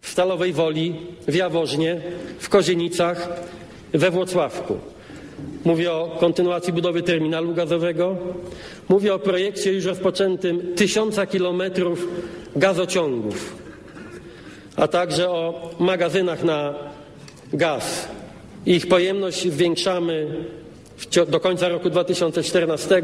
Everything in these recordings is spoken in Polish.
w Stalowej Woli, w Jaworznie, w Kozienicach, we Włocławku. Mówię o kontynuacji budowy terminalu gazowego. Mówię o projekcie już rozpoczętym tysiąca kilometrów gazociągów, a także o magazynach na gaz. Ich pojemność zwiększamy do końca roku 2014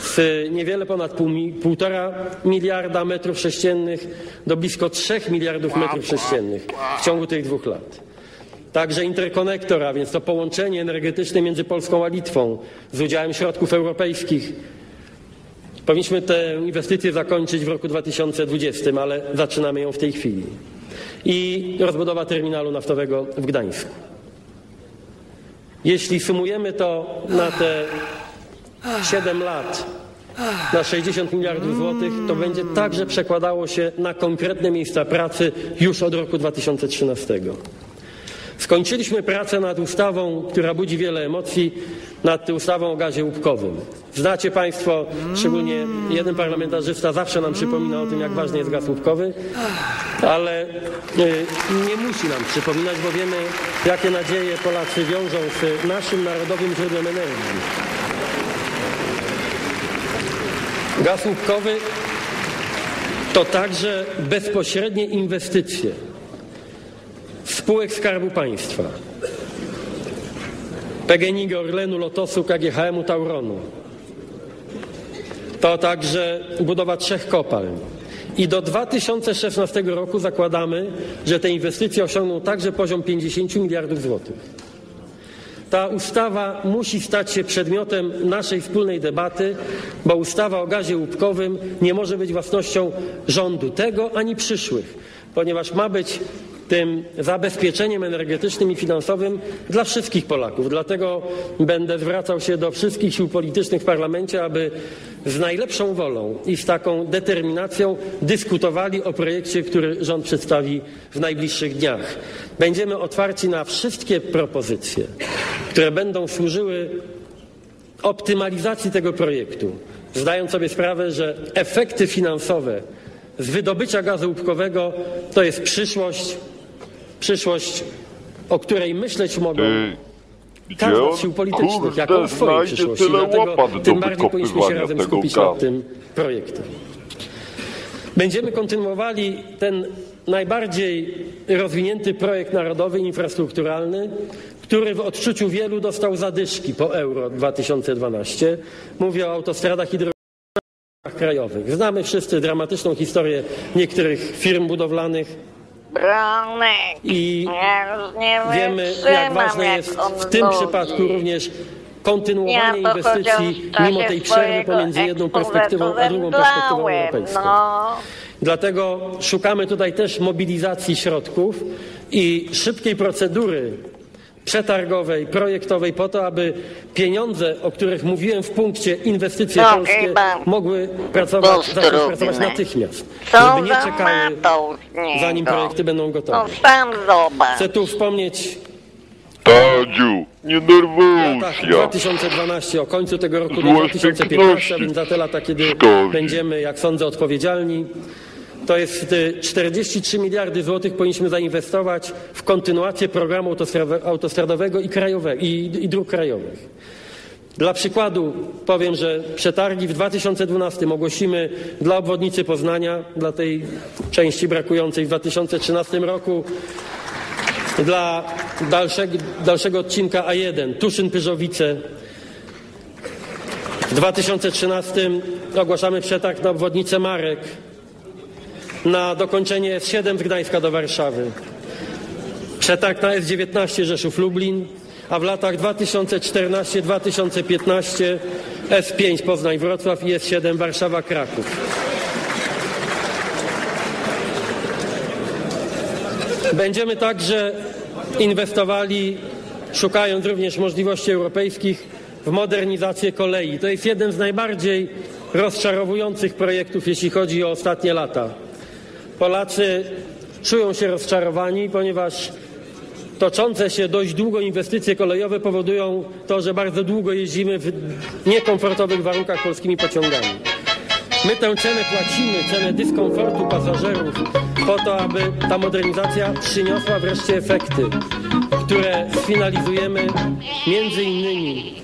z niewiele ponad pół, półtora miliarda metrów sześciennych do blisko trzech miliardów metrów sześciennych w ciągu tych dwóch lat. Także interkonektor, a więc to połączenie energetyczne między Polską a Litwą z udziałem środków europejskich. Powinniśmy tę inwestycję zakończyć w roku 2020, ale zaczynamy ją w tej chwili. I rozbudowa terminalu naftowego w Gdańsku. Jeśli sumujemy to na te 7 lat, na 60 miliardów złotych, to będzie także przekładało się na konkretne miejsca pracy już od roku 2013. Skończyliśmy pracę nad ustawą, która budzi wiele emocji, nad ustawą o gazie łupkowym. Znacie Państwo, szczególnie jeden parlamentarzysta zawsze nam przypomina o tym, jak ważny jest gaz łupkowy, ale y, nie musi nam przypominać, bo wiemy, jakie nadzieje Polacy wiążą z naszym narodowym źródłem energii. Gaz łupkowy to także bezpośrednie inwestycje spółek Skarbu Państwa. PGNiG, Orlenu, Lotosu, KGHM-u, Tauronu. To także budowa trzech kopalń. I do 2016 roku zakładamy, że te inwestycje osiągną także poziom 50 miliardów złotych. Ta ustawa musi stać się przedmiotem naszej wspólnej debaty, bo ustawa o gazie łupkowym nie może być własnością rządu tego ani przyszłych, ponieważ ma być tym zabezpieczeniem energetycznym i finansowym dla wszystkich Polaków. Dlatego będę zwracał się do wszystkich sił politycznych w parlamencie, aby z najlepszą wolą i z taką determinacją dyskutowali o projekcie, który rząd przedstawi w najbliższych dniach. Będziemy otwarci na wszystkie propozycje, które będą służyły optymalizacji tego projektu, zdając sobie sprawę, że efekty finansowe z wydobycia gazu łupkowego to jest przyszłość przyszłość, o której myśleć mogą każda z sił politycznych, jako o swojej przyszłości. Dlatego tym bardziej powinniśmy się razem skupić nad tym projektem. Będziemy kontynuowali ten najbardziej rozwinięty projekt narodowy infrastrukturalny, który w odczuciu wielu dostał zadyszki po Euro 2012. Mówię o autostradach i drogach krajowych. Znamy wszyscy dramatyczną historię niektórych firm budowlanych, i wiemy, jak ważne jest w tym przypadku również kontynuowanie inwestycji mimo tej przerwy pomiędzy jedną perspektywą a drugą perspektywą europejską. No. Dlatego szukamy tutaj też mobilizacji środków i szybkiej procedury przetargowej, projektowej po to, aby pieniądze, o których mówiłem w punkcie inwestycje no, polskie, mogły pracować, zacząć pracować natychmiast. Żeby nie czekały, zanim projekty będą gotowe. No, Chcę tu wspomnieć Tadziu, nie nerwuj tak, się. 2012, o końcu tego roku do 2015, a więc za te lata, kiedy będziemy, jak sądzę, odpowiedzialni. To jest 43 y, miliardy złotych powinniśmy zainwestować w kontynuację programu autostradowego i, krajowego, i, i dróg krajowych. Dla przykładu powiem, że przetargi w 2012 ogłosimy dla obwodnicy Poznania, dla tej części brakującej w 2013 roku, dla dalszego, dalszego odcinka A1 Tuszyn-Pyrzowice. W 2013 ogłaszamy przetarg na obwodnicę Marek, na dokończenie S7 z Gdańska do Warszawy. Przetarg na S19 Rzeszów-Lublin, a w latach 2014-2015 S5 Poznań-Wrocław i S7 Warszawa-Kraków. Będziemy także inwestowali, szukając również możliwości europejskich, w modernizację kolei. To jest jeden z najbardziej rozczarowujących projektów, jeśli chodzi o ostatnie lata. Polacy czują się rozczarowani, ponieważ toczące się dość długo inwestycje kolejowe powodują to, że bardzo długo jeździmy w niekomfortowych warunkach polskimi pociągami. My tę cenę płacimy, cenę dyskomfortu pasażerów, po to, aby ta modernizacja przyniosła wreszcie efekty, które sfinalizujemy między innymi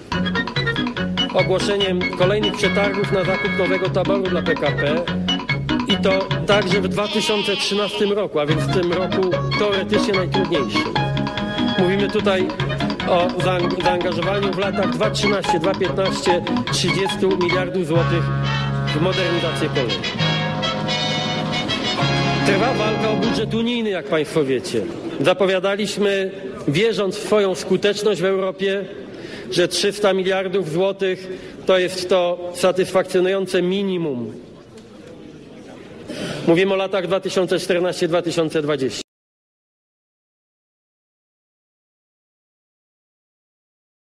ogłoszeniem kolejnych przetargów na zakup nowego taboru dla PKP to także w 2013 roku, a więc w tym roku teoretycznie najtrudniejszym. Mówimy tutaj o zaang- zaangażowaniu w latach 2013, 2015 30 miliardów złotych w modernizację kolei. Trwa walka o budżet unijny, jak Państwo wiecie. Zapowiadaliśmy, wierząc w swoją skuteczność w Europie, że 300 miliardów złotych to jest to satysfakcjonujące minimum. Mówimy o latach 2014-2020.